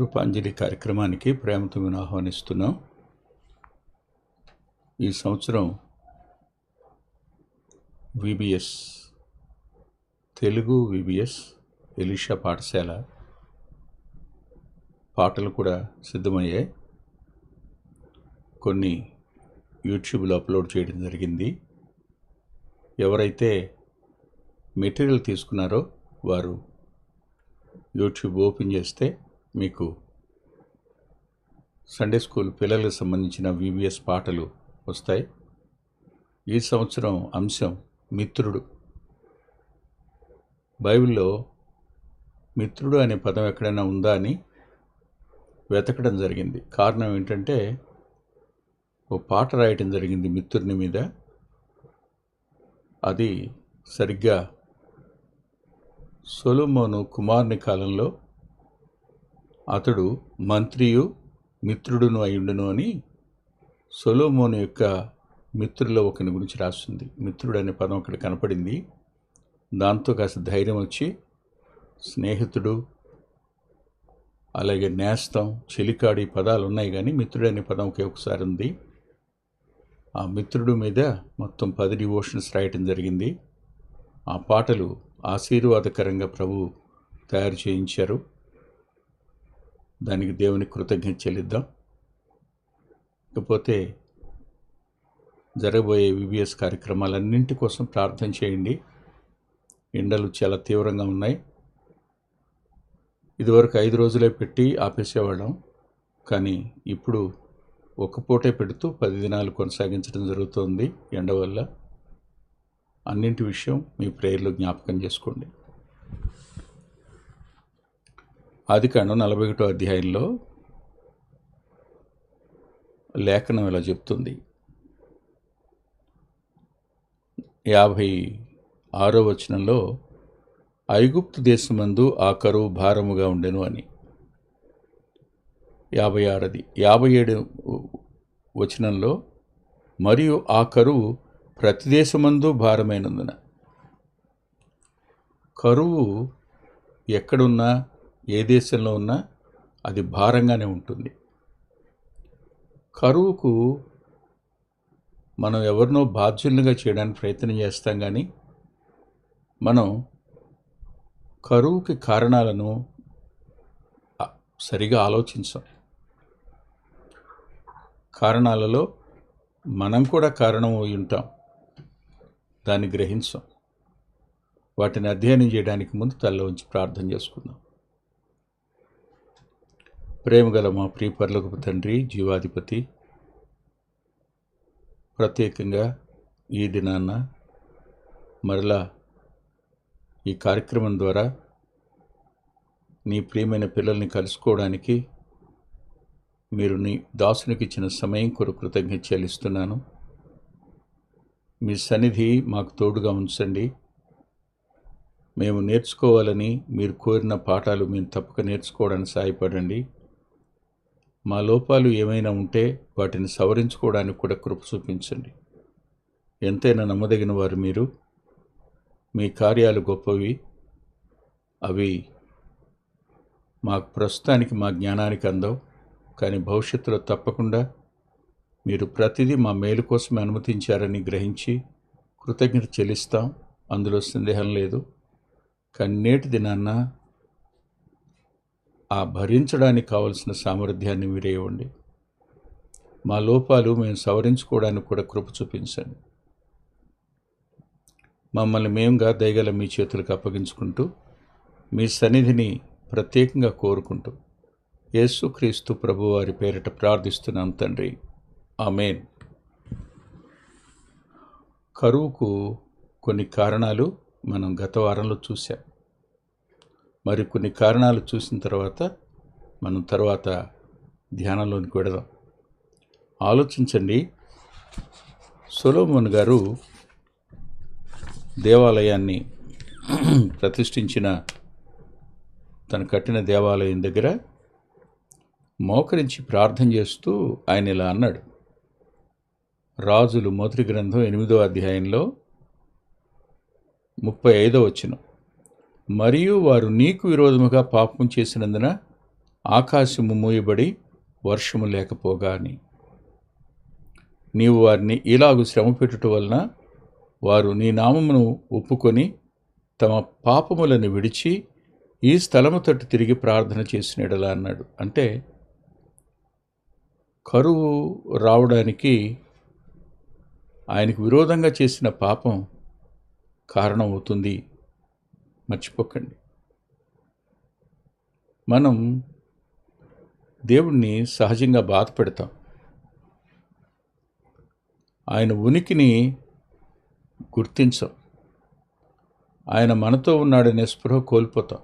కృపాంజలి కార్యక్రమానికి ప్రేమతో మేము ఆహ్వానిస్తున్నాం. ఈ సంవత్సరం విబిఎస్ తెలుగు విబిఎస్ ఎలిషా పాఠశాల పాటలు కూడా సిద్ధమయ్యాయి. కొన్ని యూట్యూబ్లో అప్లోడ్ చేయడం జరిగింది. ఎవరైతే మెటీరియల్ తీసుకున్నారో వారు యూట్యూబ్ ఓపెన్ చేస్తే మీకు సండే స్కూల్ పిల్లలకు సంబంధించిన వివిఎస్ పాటలు వస్తాయి. ఈ సంవత్సరం అంశం మిత్రుడు. బైబిల్లో మిత్రుడు అనే పదం ఎక్కడైనా ఉందా అని వెతకడం జరిగింది. కారణం ఏంటంటే ఓ పాట రాయటం జరిగింది మిత్రుని మీద. అది సరిగ్గా సొలుమోను కుమారుని కాలంలో అతడు మంత్రియు మిత్రుడును అయ్యుండును అని సొలోమోను యొక్క మిత్రుల్లో ఒకని గురించి రాస్తుంది. మిత్రుడు అనే పదం అక్కడ కనపడింది. దాంతో కాస్త ధైర్యం వచ్చి స్నేహితుడు అలాగే నేస్తం చెలికాడి పదాలు ఉన్నాయి కానీ మిత్రుడు అనే పదం ఒకే ఒకసారి ఉంది. ఆ మిత్రుడు మీద మొత్తం పది డివోషన్స్ రాయటం జరిగింది. ఆ పాటలు ఆశీర్వాదకరంగా ప్రభు తయారు చేయించారు. దానికి దేవుని కృతజ్ఞత చెల్లిద్దాం. ఇకపోతే జరగబోయే విబిఎస్ కార్యక్రమాలన్నింటి కోసం ప్రార్థన చేయండి. ఎండలు చాలా తీవ్రంగా ఉన్నాయి. ఇదివరకు ఐదు రోజులే పెట్టి ఆపేసేవాళ్ళం. కానీ ఇప్పుడు ఒక పూటే పెడుతూ పది దినాలు కొనసాగించడం జరుగుతోంది ఎండ వల్ల. అన్నింటి విషయం మీ ప్రేయర్లో జ్ఞాపకం చేసుకోండి. ఆదికాండం నలభై ఒకటో అధ్యాయంలో లేఖనం ఇలా చెప్తుంది. యాభై ఆరో వచనంలో ఐగుప్తు దేశమందు ఆ కరువు భారముగా ఉండెను అని. యాభై ఆరది యాభై ఏడు వచనంలో మరియు ఆ కరువు ప్రతి దేశమందు భారమైనందున. కరువు ఎక్కడున్నా ఏ దేశంలో ఉన్నా అది భారంగానే ఉంటుంది. కరువుకు మనం ఎవరినో బాధ్యులుగా చేయడానికి ప్రయత్నం చేస్తాం కానీ మనం కరువుకి కారణాలను సరిగా ఆలోచించాం. కారణాలలో మనం కూడా కారణం అయి ఉంటాం. దాన్ని గ్రహించాం. వాటిని అధ్యయనం చేయడానికి ముందు తల్ల ఉంచి ప్రార్థన చేసుకుందాం. ప్రేమగల మా ప్రియపర్లకు తండ్రి జీవాధిపతి ప్రత్యేకంగా ఈ దినాన్న మరలా ఈ కార్యక్రమం ద్వారా నీ ప్రియమైన పిల్లల్ని కలుసుకోవడానికి మీరు నీ దాసునికి ఇచ్చిన సమయం కొరకు కృతజ్ఞత చెల్లిస్తున్నాను. మీ సన్నిధి మాకు తోడుగా ఉంచండి. మేము నేర్చుకోవాలని మీరు కోరిన పాఠాలు మేము తప్పక నేర్చుకోవడానికి సహాయపడండి. మా లోపాలు ఏమైనా ఉంటే వాటిని సవరించుకోవడానికి కూడా కృప చూపించండి. ఎంతైనా నమ్మదగిన వారు మీరు. మీ కార్యాలు గొప్పవి. అవి మాకు ప్రస్తుతానికి మా జ్ఞానానికి అందవు. కానీ భవిష్యత్తులో తప్పకుండా మీరు ప్రతిదీ మా మేలు కోసం అనుమతించారని గ్రహించి కృతజ్ఞత చెల్లిస్తాం. అందులో సందేహం లేదు. కానీ నేటి దినాన్న ఆ భరించడానికి కావలసిన సామర్థ్యాన్ని మీరే ఇవ్వండి. మా లోపాలు మేము సవరించుకోవడానికి కూడా కృప చూపించండి. మమ్మల్ని మేముగా దయగల మీ చేతులకు అప్పగించుకుంటూ మీ సన్నిధిని ప్రత్యేకంగా కోరుకుంటూ యేసుక్రీస్తు ప్రభువారి పేరిట ప్రార్థిస్తున్నాం తండ్రి. ఆమెన్. కరువుకు కొన్ని కారణాలు మనం గత వారంలో చూసాం మరి కొన్ని కారణాలు చూసిన తర్వాత మనం తర్వాత ధ్యానంలోనికి వెడదాం ఆలోచించండి. సొలోమోన్ గారు దేవాలయాన్ని ప్రతిష్ఠించిన తను కట్టిన దేవాలయం దగ్గర మోకరించి ప్రార్థన చేస్తూ ఆయన ఇలా అన్నాడు. రాజులు మొదటి గ్రంథం ఎనిమిదో అధ్యాయంలో ముప్పై ఐదో వచ్చినాం మరియు వారు నీకు విరోధముగా పాపం చేసినందున ఆకాశము మూయబడి వర్షము లేకపోగా అని నీవు వారిని ఇలాగు శ్రమ పెట్టుట వలన వారు నీ నామమును ఒప్పుకొని తమ పాపములను విడిచి ఈ స్థలము తట్టు తిరిగి ప్రార్థన చేసినడలా అన్నాడు. అంటే కరువు రావడానికి ఆయనకు విరోధంగా చేసిన పాపం కారణమవుతుంది. మర్చిపోకండి. మనం దేవుణ్ణి సహజంగా బాధ పెడతాం. ఆయన ఉనికిని గుర్తించం. ఆయన మనతో ఉన్నాడనే స్పృహ కోల్పోతాం.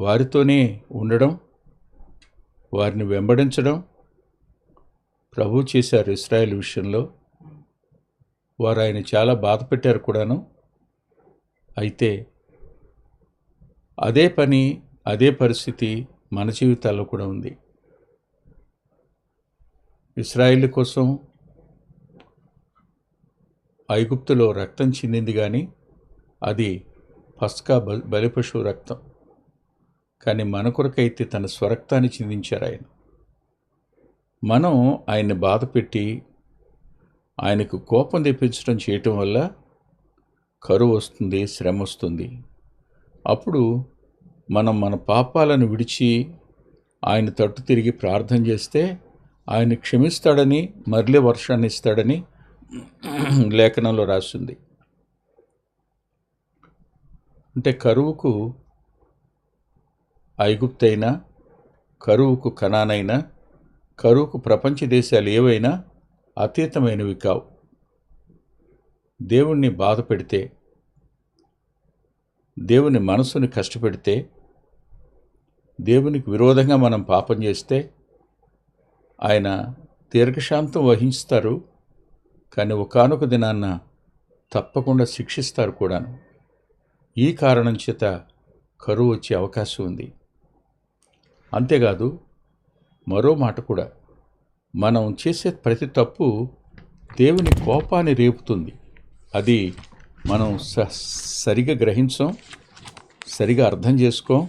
వారితోనే ఉండడం వారిని వెంబడించడం ప్రభు చేశారు ఇస్రాయేల్ విషయంలో. వారు ఆయన చాలా బాధ పెట్టారు కూడాను. అయితే అదే పని అదే పరిస్థితి మన జీవితాల్లో కూడా ఉంది. ఇస్రాయిల్ కోసం ఐగుప్తులో రక్తం చెందింది కానీ అది పస్కా బ బలిపశువు రక్తం. కానీ మన కొరకైతే తన స్వరక్తాన్ని చిందించారు ఆయన. మనం ఆయన్ని బాధపెట్టి ఆయనకు కోపం తెప్పించడం చేయటం వల్ల కరువు వస్తుంది శ్రమ వస్తుంది. అప్పుడు మనం మన పాపాలను విడిచి ఆయన తట్టు తిరిగి ప్రార్థన చేస్తే ఆయన క్షమిస్తాడని మరలే వర్షాన్ని ఇస్తాడని లేఖనంలో రాసింది అంటే కరువుకు ఐగుప్తైనా కరువుకు కణానైనా కరువుకు ప్రపంచ దేశాలు ఏవైనా అతీతమైనవి కావు. దేవుణ్ణి బాధ పెడితే దేవుని మనసుని కష్టపెడితే దేవునికి విరోధంగా మనం పాపం చేస్తే ఆయన దీర్ఘశాంతం వహిస్తారు. కానీ ఒకనొక దినాన్న తప్పకుండా శిక్షిస్తారు కూడాను. ఈ కారణం చేత కరువు వచ్చే అవకాశం ఉంది. అంతేకాదు మరో మాట కూడా. మనం చేసే ప్రతి తప్పు దేవుని కోపాన్ని రేపుతుంది. అది మనం స సరిగా గ్రహించం సరిగా అర్థం చేసుకోం.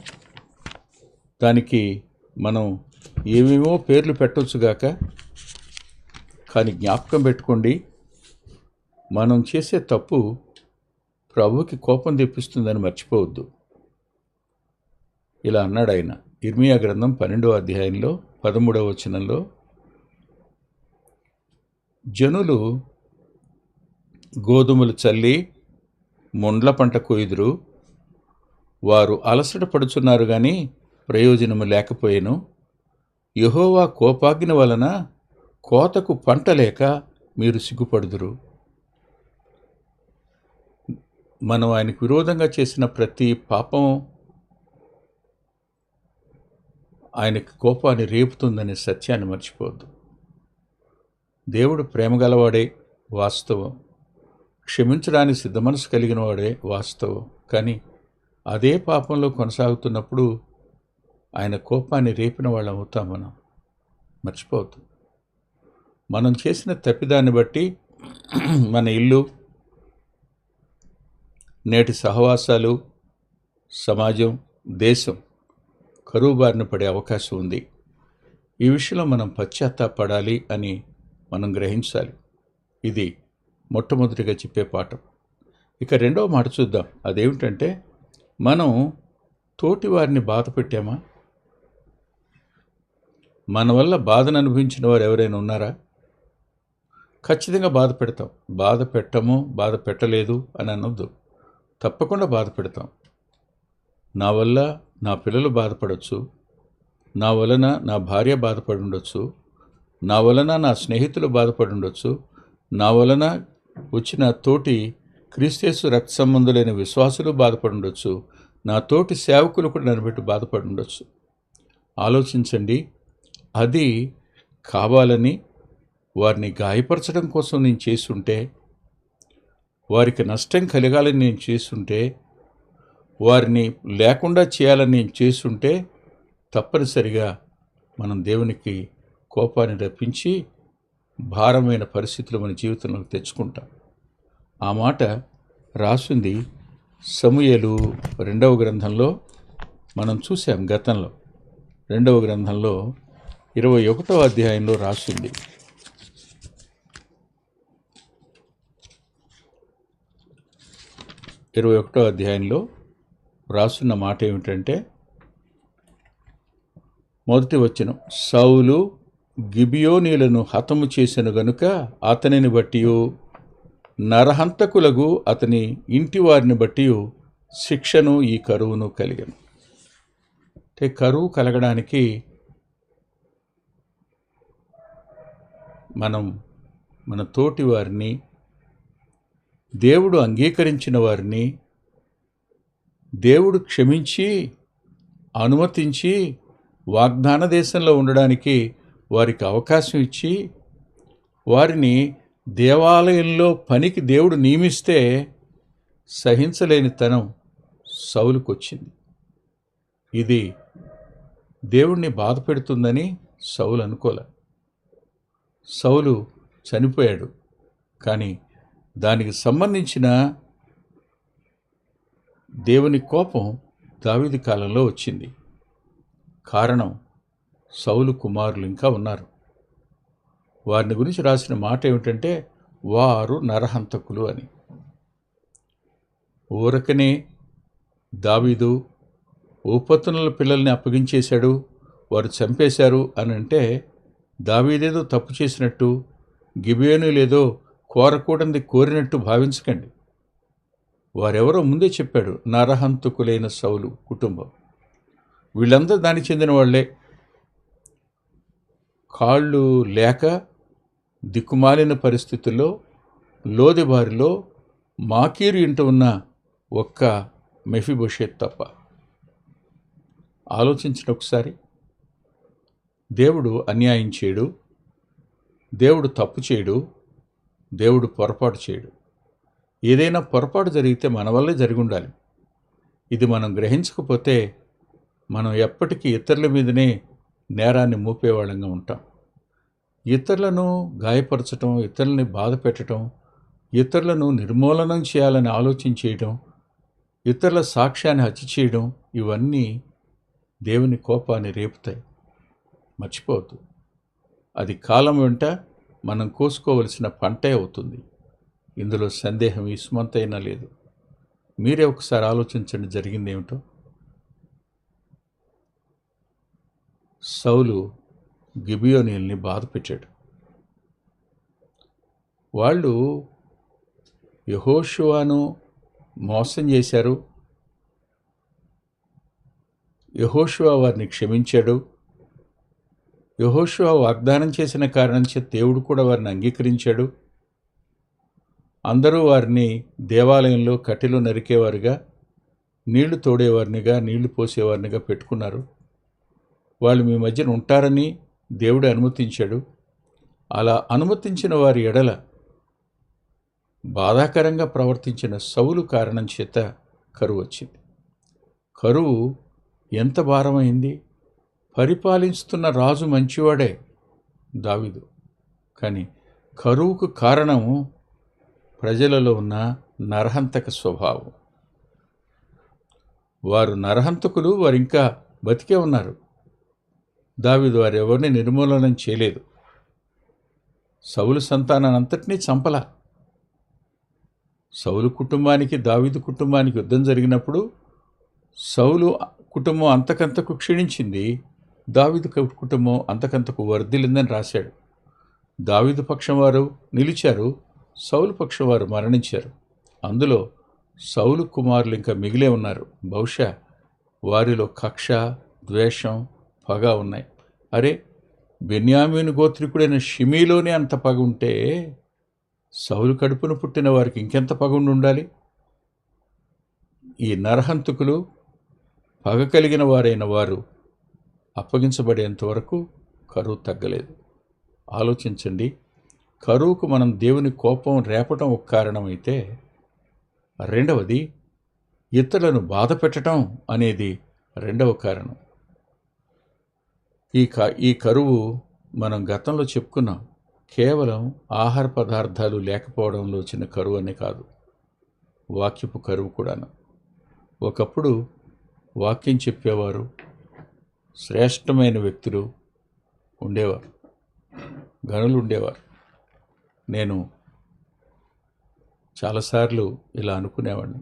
దానికి మనం ఏమేమో పేర్లు పెట్టొచ్చుగాక కానీ జ్ఞాపకం పెట్టుకోండి. మనం చేసే తప్పు ప్రభుకి కోపం తెప్పిస్తుందని మర్చిపోవద్దు. ఇలా అన్నాడు ఆయన. ఇర్మియా గ్రంథం పన్నెండవ అధ్యాయంలో పదమూడవ వచనంలో జనులు గోధుమలు చల్లి ముండ్ల పంట కొయ్యుదురు. వారు అలసట పడుచున్నారు కానీ ప్రయోజనము లేకపోయేను. యహోవా కోపాగ్ని వలన కోతకు పంట లేక మీరు సిగ్గుపడుదురు. మనం ఆయనకు విరోధంగా చేసిన ప్రతి పాపం ఆయనకి కోపాన్ని రేపుతుందనే సత్యాన్ని మర్చిపోవద్దు. దేవుడు ప్రేమ గలవాడే వాస్తవం. క్షమించడానికి సిద్ధ మనసు కలిగిన వాడే వాస్తవం. కానీ అదే పాపంలో కొనసాగుతున్నప్పుడు ఆయన కోపాన్ని రేపిన వాళ్ళం అవుతాం మనం. మర్చిపోవద్దు. మనం చేసిన తప్పిదాన్ని బట్టి మన ఇల్లు నేటి సహవాసాలు సమాజం దేశం కరువు బారిన పడే అవకాశం ఉంది. ఈ విషయంలో మనం పశ్చాత్తాపడాలి అని మనం గ్రహించాలి. ఇది మొట్టమొదటిగా చెప్పే పాఠం. ఇక రెండవ మాట చూద్దాం. అదేమిటంటే మనం తోటి వారిని బాధ పెట్టామా? మన వల్ల బాధను అనుభవించిన వారు ఎవరైనా ఉన్నారా? ఖచ్చితంగా బాధ పెడతాం. బాధ పెట్టము బాధ పెట్టలేదు అని అనొద్దు. తప్పకుండా బాధ పెడతాం. నా వల్ల నా పిల్లలు బాధపడవచ్చు నా వలన నా భార్య బాధపడి ఉండొచ్చు నా వలన నా స్నేహితులు బాధపడి ఉండొచ్చు నా వలన వచ్చిన తోటి క్రీస్తేసు రక్త సంబంధులైన విశ్వాసులు బాధపడుండొచ్చు. నా తోటి సేవకులు కూడా నన్ను పెట్టి బాధపడి ఆలోచించండి. అది కావాలని వారిని గాయపరచడం కోసం నేను చేస్తుంటే వారికి నష్టం కలగాలని నేను చేస్తుంటే వారిని లేకుండా చేయాలని నేను చేస్తుంటే తప్పనిసరిగా మనం దేవునికి కోపాన్ని రప్పించి భారమైన పరిస్థితులు మన జీవితంలోకి తెచ్చుకుంటాం. ఆ మాట రాసింది సమూయలు రెండవ గ్రంథంలో మనం చూసాం గతంలో. రెండవ గ్రంథంలో ఇరవై ఒకటో అధ్యాయంలో రాసింది. ఇరవై ఒకటో అధ్యాయంలో రాసున్న మాట ఏమిటంటే మొదటి వచ్చిన సౌలు గిబియోనీలను హతము చేసెను గనుక అతనిని బట్టి నరహంతకులకు అతని ఇంటి వారిని బట్టి శిక్షను ఈ కరువును కలిగను. అంటే కరువు కలగడానికి మనం మన తోటి వారిని దేవుడు అంగీకరించిన వారిని దేవుడు క్షమించి అనుమతించి వాగ్దాన దేశంలో ఉండడానికి వారికి అవకాశం ఇచ్చి వారిని దేవాలయంలో పనికి దేవుడు నియమిస్తే సహించలేని తనం సౌలుకొచ్చింది. ఇది దేవుణ్ణి బాధ పెడుతుందని సౌలు అనుకోలే. సౌలు చనిపోయాడు. కానీ దానికి సంబంధించిన దేవుని కోపం దావిది కాలంలో వచ్చింది. కారణం సౌలు కుమారులు ఇంకా ఉన్నారు. వారిని గురించి రాసిన మాట ఏమిటంటే వారు నరహంతకులు అని. ఊరకనే దావీదు ఉపత్తునుల పిల్లల్ని అప్పగించేశాడు వారు చంపేశారు అని అంటే దావీదేదో తప్పు చేసినట్టు గిబియోను లేదో కోరకూడంది కోరినట్టు భావించకండి. వారెవరో ముందే చెప్పాడు నరహంతుకులైన సౌలు కుటుంబం. వీళ్ళందరూ దానికి చెందిన వాళ్ళే కాళ్ళు లేక దిక్కుమాలిన పరిస్థితుల్లో లోదెబారిలో మాకీరు ఇంట ఉన్న ఒక్క మెఫిబోషేత్ తప్ప. ఆలోచించిన ఒకసారి. దేవుడు అన్యాయం చేయడు. దేవుడు తప్పు చేయడు. దేవుడు పొరపాటు చేయడు. ఏదైనా పొరపాటు జరిగితే మన వల్లే జరిగి ఉండాలి. ఇది మనం గ్రహించకపోతే మనం ఎప్పటికీ ఇతరుల మీదనే నేరాన్ని మోపేవాళ్ళంగా ఉంటాం. ఇతరులను గాయపరచటం ఇతరులని బాధ పెట్టడం ఇతరులను నిర్మూలనం చేయాలని ఆలోచించేయడం ఇతరుల సాక్ష్యాన్ని హత్య చేయడం ఇవన్నీ దేవుని కోపాన్ని రేపుతాయి. మర్చిపోవద్దు. అది కాలం వెంట మనం కోసుకోవలసిన పంటే అవుతుంది. ఇందులో సందేహం ఇసుమంతైనా లేదు. మీరే ఒకసారి ఆలోచించండి జరిగింది సౌలు గిబియోనీల్ని బాధ పెట్టాడు. వాళ్ళు యహోషువాను మోసం చేశారు. యహోషువా వారిని క్షమించాడు. యహోషువా వాగ్దానం చేసిన కారణం చే దేవుడు కూడా వారిని అంగీకరించాడు. అందరూ వారిని దేవాలయంలో కట్టెలు నరికేవారుగా నీళ్ళు తోడేవారినిగా నీళ్ళు పోసేవారినిగా పెట్టుకున్నారు. వాళ్ళు మీ మధ్యన ఉంటారని దేవుడు అనుమతించాడు. అలా అనుమతించిన వారి ఎడల బాధాకరంగా ప్రవర్తించిన సౌలు కారణం చేత కరువు వచ్చింది. కరువు ఎంత భారమైంది? పరిపాలిస్తున్న రాజు మంచివాడే దావిదు. కానీ కరువుకు కారణం ప్రజలలో ఉన్న నరహంతక స్వభావం. వారు నరహంతకులు వారు ఇంకా బతికే ఉన్నారు. దావిదు వారు ఎవరిని నిర్మూలనం చేయలేదు. సౌలు సంతానాన్నంతటినీ చంపల. సౌలు కుటుంబానికి దావిదు కుటుంబానికి యుద్ధం జరిగినప్పుడు సౌలు కుటుంబం అంతకంతకు క్షీణించింది. దావిదు కుటుంబం అంతకంతకు వర్ధిల్లిందని రాశాడు. దావిదు పక్షం వారు నిలిచారు. సౌలు పక్షం వారు మరణించారు. అందులో సౌలు కుమారులు ఇంకా మిగిలే ఉన్నారు. బహుశా వారిలో కక్ష ద్వేషం పగ ఉన్నాయి. అరే బెన్యామీను గోత్రికుడైన షిమీలోనే అంత పగ ఉంటే సౌలు కడుపును పుట్టిన వారికి ఇంకెంత పగ ఉండాలి? ఈ నరహంతకులు పగ కలిగిన వారైన వారు అప్పగించబడేంత వరకు కరువు తగ్గలేదు. ఆలోచించండి కరువుకు మనం దేవుని కోపం రేపటం ఒక కారణమైతే రెండవది ఇతరులను బాధ పెట్టడం అనేది రెండవ కారణం. ఈ క ఈ కరువు మనం గతంలో చెప్పుకున్నాం. కేవలం ఆహార పదార్థాలు లేకపోవడంలో వచ్చిన కరువు అనే కాదు. వాక్యపు కరువు కూడాను. ఒకప్పుడు వాక్యం చెప్పేవారు శ్రేష్టమైన వ్యక్తులు ఉండేవారు గనులు ఉండేవారు. నేను చాలాసార్లు ఇలా అనుకునేవాడిని.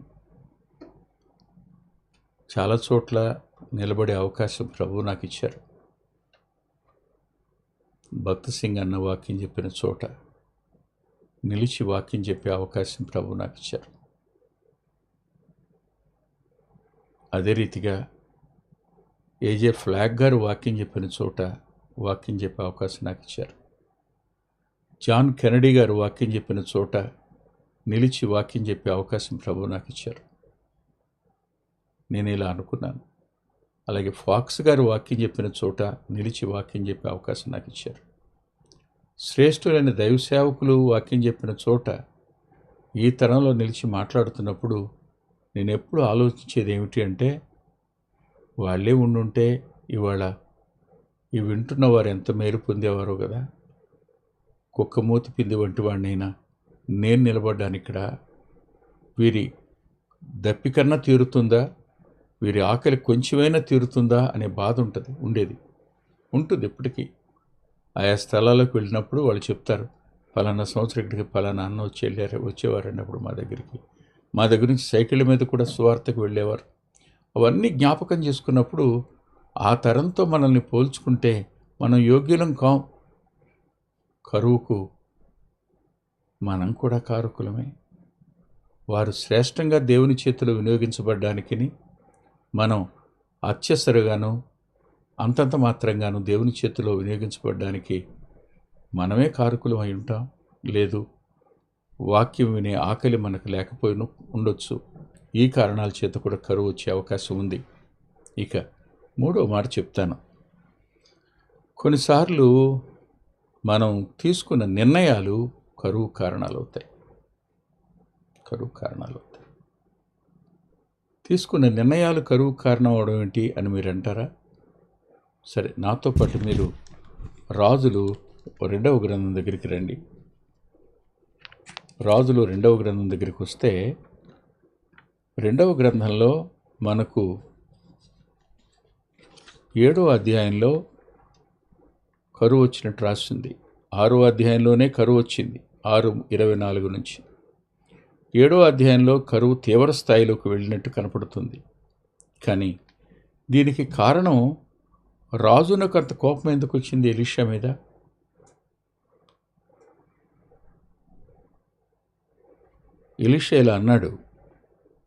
చాలా చోట్ల నిలబడే అవకాశం ప్రభువు నాకు ఇచ్చారు. భక్త సింగ్ అన్న వాక్యం చెప్పిన చోట నిలిచి వాక్యం చెప్పే అవకాశం ప్రభు నాకు ఇచ్చారు అదే రీతిగా ఏజే ఫ్లాగ్ గారు వాక్యం చెప్పిన చోట వాక్యం చెప్పే అవకాశం నాకు ఇచ్చారు జాన్ కెనడీ గారు వాక్యం చెప్పిన చోట నిలిచి వాక్యం చెప్పే అవకాశం ప్రభు నాకు ఇచ్చారు నేను ఇలా అనుకున్నాను. అలాగే ఫాక్స్ గారు వాక్యం చెప్పిన చోట నిలిచి వాక్యం చెప్పే అవకాశం నాకు ఇచ్చారు. శ్రేష్ఠులైన దైవ సేవకులు వాక్యం చెప్పిన చోట ఈ తరంలో నిలిచి మాట్లాడుతున్నప్పుడు నేను ఎప్పుడు ఆలోచించేది ఏమిటి అంటే వాళ్ళే ఉండుంటే ఇవాళ ఈ వింటున్న వారు ఎంత మేలు పొందేవారో కదా. కుక్క మూతి పిండి వంటి వాడినైనా నేను నిలబడ్డాను ఇక్కడ. వీరి దప్పికన్నా తీరుతుందా? వీరి ఆకలి కొంచెమైనా తీరుతుందా అనే బాధ ఉంటుంది ఉండేది. ఉంటుంది ఎప్పటికీ ఆయా స్థలాలకు వెళ్ళినప్పుడు వాళ్ళు చెప్తారు ఫలానా సంవత్సరం ఇక్కడికి ఫలానా అన్న వచ్చి వెళ్ళారు వచ్చేవారండి అప్పుడు మా దగ్గరికి. మా దగ్గర నుంచి సైకిళ్ళ మీద కూడా సువార్తకు వెళ్ళేవారు. అవన్నీ జ్ఞాపకం చేసుకున్నప్పుడు ఆ తరంతో మనల్ని పోల్చుకుంటే మనం యోగ్యులం కాం కరువుకు మనం కూడా కారకులమే. వారు శ్రేష్టంగా దేవుని చేతిలో వినియోగించబడ్డానికిని మనం అత్యసరిగాను అంతంత మాత్రంగాను దేవుని చేతిలో వినియోగించబడడానికి మనమే కారకులం అయి ఉంటాం. లేదు వాక్యం వినే ఆకలి మనకు లేకపోయిన ఉండొచ్చు. ఈ కారణాల చేత కూడా కరువు వచ్చే అవకాశం ఉంది. ఇక మూడో మాట చెప్తాను. కొన్నిసార్లు మనం తీసుకున్న నిర్ణయాలు కరువు కారణాలు అవుతాయి కరువు కారణాలు. తీసుకున్న నిర్ణయాలు కరువు కారణం అవడం ఏంటి అని మీరు అంటారా సరే నాతో పాటు మీరు రాజులు రెండవ గ్రంథం దగ్గరికి రండి. రాజులు రెండవ గ్రంథం దగ్గరికి వస్తే రెండవ గ్రంథంలో మనకు ఏడో అధ్యాయంలో కరువు వచ్చినట్టు రాసింది. ఆరో అధ్యాయంలోనే కరువు వచ్చింది. ఆరు ఇరవై నాలుగు నుంచి. ఏడో అధ్యాయంలో కరువు తీవ్ర స్థాయిలోకి వెళ్ళినట్టు కనపడుతుంది. కానీ దీనికి కారణం రాజునకు అంత కోపం ఎందుకు వచ్చింది ఎలిషా మీద? ఎలిషా ఇలా అన్నాడు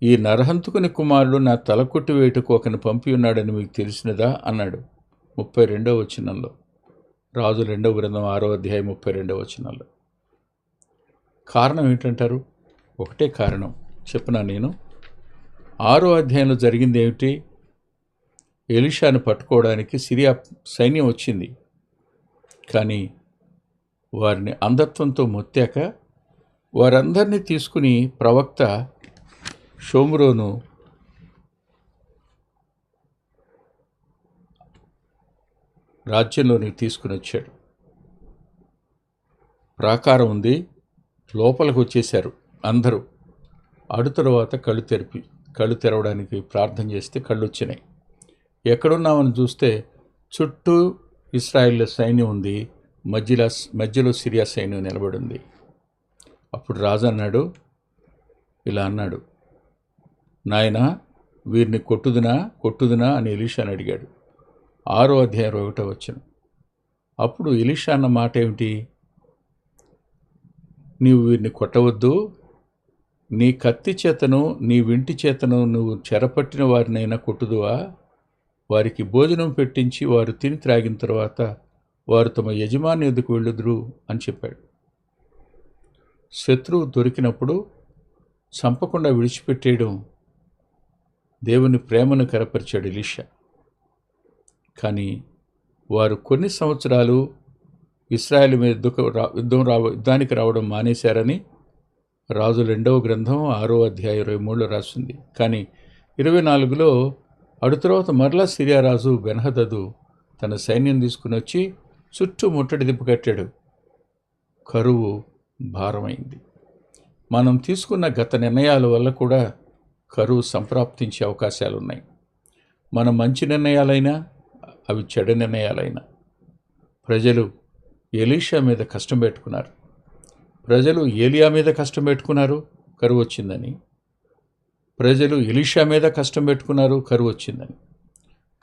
ఈ నరహంతుకుని కుమారుడు నా తల కొట్టివేయుటకు ఒకని పంపి ఉన్నాడని మీకు తెలిసినదా? అన్నాడు ముప్పై రెండవ వచనంలో. రాజు రెండవ గ్రంథం ఆరో అధ్యాయం ముప్పై రెండవ వచనంలో. కారణం ఏంటంటారు? ఒకటే కారణం చెప్పనా నేను? ఆరో అధ్యాయంలో జరిగింది ఏమిటి? ఎలిషాను పట్టుకోవడానికి సిరియా సైన్యం వచ్చింది. కానీ వారిని అంధత్వంతో మొత్తాక వారందరినీ తీసుకుని ప్రవక్త షోమ్రోను రాజ్యంలోనికి తీసుకుని వచ్చాడు. ప్రాకారం ఉంది లోపలికి వచ్చేశారు. అందరూ అడు తర్వాత కళ్ళు తెరిపి కళ్ళు తెరవడానికి ప్రార్థన చేస్తే కళ్ళు వచ్చినాయి ఎక్కడున్నామని చూస్తే చుట్టూ ఇస్రాయిల్ సైన్యం ఉంది మధ్యలో మధ్యలో సిరియా సైన్యం నిలబడి ఉంది అప్పుడు రాజు అన్నాడు ఇలా అన్నాడు నాయన వీరిని కొట్టుదునా కొట్టుదునా? అని ఎలీషాని అడిగాడు. ఆరో అధ్యాయం ఒకటో వచ్చిన అప్పుడు ఎలీషా అన్న మాట ఏమిటి నీవు వీరిని కొట్టవద్దు నీ కత్తి చేతను నీ వింటి చేతను నువ్వు చెరపట్టిన వారినైనా కొట్టుదువా? వారికి భోజనం పెట్టించి వారు తిని త్రాగిన తర్వాత వారు తమ యజమాని ఎదుకు వెళ్ళుదురు అని చెప్పాడు. శత్రువు దొరికినప్పుడు చంపకుండా విడిచిపెట్టేయడం దేవుని ప్రేమను కనపరిచాడు ఇలీష కానీ వారు కొన్ని సంవత్సరాలు ఇస్రాయల్ మీద దుఃఖ రా యుద్ధం రావ యుద్ధానికి రావడం మానేశారని రాజు రెండవ గ్రంథం ఆరో అధ్యాయం ఇరవై మూడులో రాసింది కానీ ఇరవై నాలుగులో అడు తర్వాత మరలా సిరియా రాజు బెన్హదదు తన సైన్యం తీసుకుని వచ్చి చుట్టూ ముట్టడి దిప్పు కట్టాడు. కరువు భారమైంది. మనం తీసుకున్న గత నిర్ణయాల వల్ల కూడా కరువు సంప్రాప్తించే అవకాశాలు ఉన్నాయి మన మంచి నిర్ణయాలైనా అవి చెడు నిర్ణయాలైనా. ప్రజలు ఎలీషా మీద కష్టం పెట్టుకున్నారు. ప్రజలు ఏలియా మీద కష్టం పెట్టుకున్నారు కరువు వచ్చిందని. ప్రజలు ఇలిషా మీద కష్టం పెట్టుకున్నారు కరువు వచ్చిందని.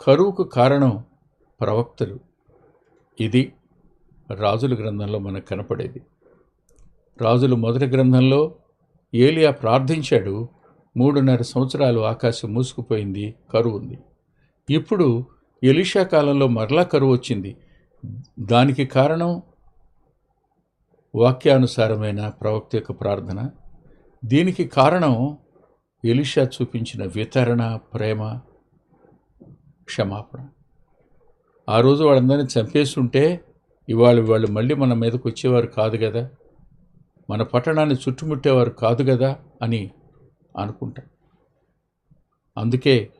కరువుకు కారణం ప్రవక్తలు. ఇది రాజుల గ్రంథంలో మనకు కనపడేది. రాజులు మొదటి గ్రంథంలో ఏలియా ప్రార్థించాడు మూడున్నర సంవత్సరాలు ఆకాశం మూసుకుపోయింది కరువు ఉంది. ఇప్పుడు ఎలిషా కాలంలో మరలా కరువు వచ్చింది. దానికి కారణం వాక్యానుసారమైన ప్రవక్త యొక్క ప్రార్థన. దీనికి కారణం ఎలిషా చూపించిన వితరణ ప్రేమ క్షమాపణ. ఆ రోజు వాళ్ళందరినీ చంపేస్తుంటే ఇవాళ వాళ్ళు మళ్ళీ మన మీదకు వచ్చేవారు కాదు కదా. మన పట్టణాన్ని చుట్టుముట్టేవారు కాదు కదా అని అనుకుంటా. అందుకే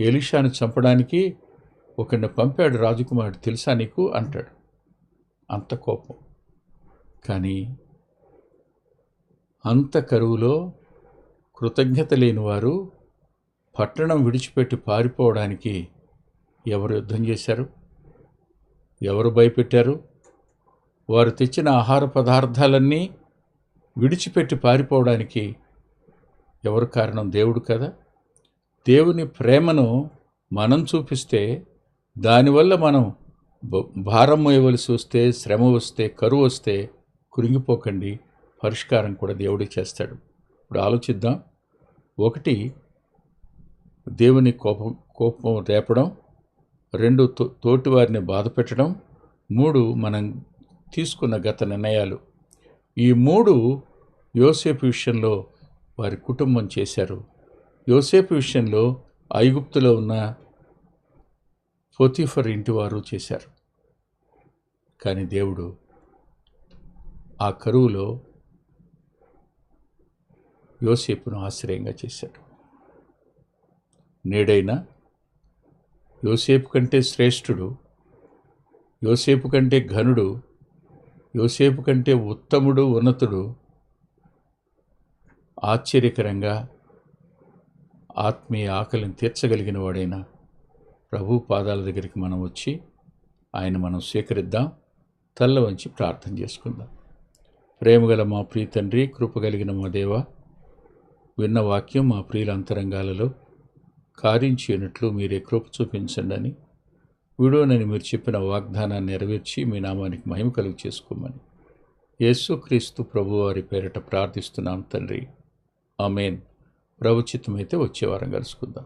ఎలిషాను చంపడానికి ఒకరిని పంపాడు రాజకుమారుడు. తెలుసా నీకు? అంటాడు. అంత కోపం. కానీ అంత కరువులో కృతజ్ఞత లేని వారు పట్టణం విడిచిపెట్టి పారిపోవడానికి ఎవరు యుద్ధం చేశారు? ఎవరు భయపెట్టారు? వారు తెచ్చిన ఆహార పదార్థాలన్నీ విడిచిపెట్టి పారిపోవడానికి ఎవరు కారణం? దేవుడు కదా. దేవుని ప్రేమను మనం చూపిస్తే దానివల్ల మనం భారం మోయవలసి వస్తే శ్రమ వస్తే కరువు వస్తే కురింగిపోకండి పరిష్కారం కూడా దేవుడే చేస్తాడు. ఇప్పుడు ఆలోచిద్దాం. ఒకటి దేవుని కోపం కోపం రేపడం. రెండు తో తోటి వారిని బాధ పెట్టడం. మూడు మనం తీసుకున్న గత నిర్ణయాలు. ఈ మూడు యోసేపు విషయంలో వారి కుటుంబం చేశారు. యోసేపు విషయంలో ఐగుప్తులో ఉన్న పోతీఫర్ ఇంటి వారు చేశారు. కానీ దేవుడు ఆ కరువులో యోసేపును ఆశ్రయంగా చేశాడు. నేడైనా యోసేపు కంటే శ్రేష్ఠుడు యోసేపు కంటే ఘనుడు యోసేపు కంటే ఉత్తముడు ఉన్నతుడు ఆశ్చర్యకరంగా ఆత్మీయ ఆకలిని తీర్చగలిగిన వాడైన ప్రభు పాదాల దగ్గరికి మనం వచ్చి ఆయన మనం స్వీకరిద్దాం తల్ల వంచి ప్రార్థన చేసుకుందాం. ప్రేమగల మా ప్రియ తండ్రి కృపగలిగిన మా దేవ విన్న వాక్యం మా ప్రియుల అంతరంగాలలో కార్యం చేయనట్లు మీరే కృప చూపించండి అని విడోనని మీరు చెప్పిన వాగ్దానాన్ని నెరవేర్చి మీ నామానికి మహిమ కలుగు చేసుకోమని యేసుక్రీస్తు ప్రభువారి పేరిట ప్రార్థిస్తున్నాం తండ్రి. ఆమెన్. ప్రవచితమైతే వచ్చే వారం కలుసుకుందాం.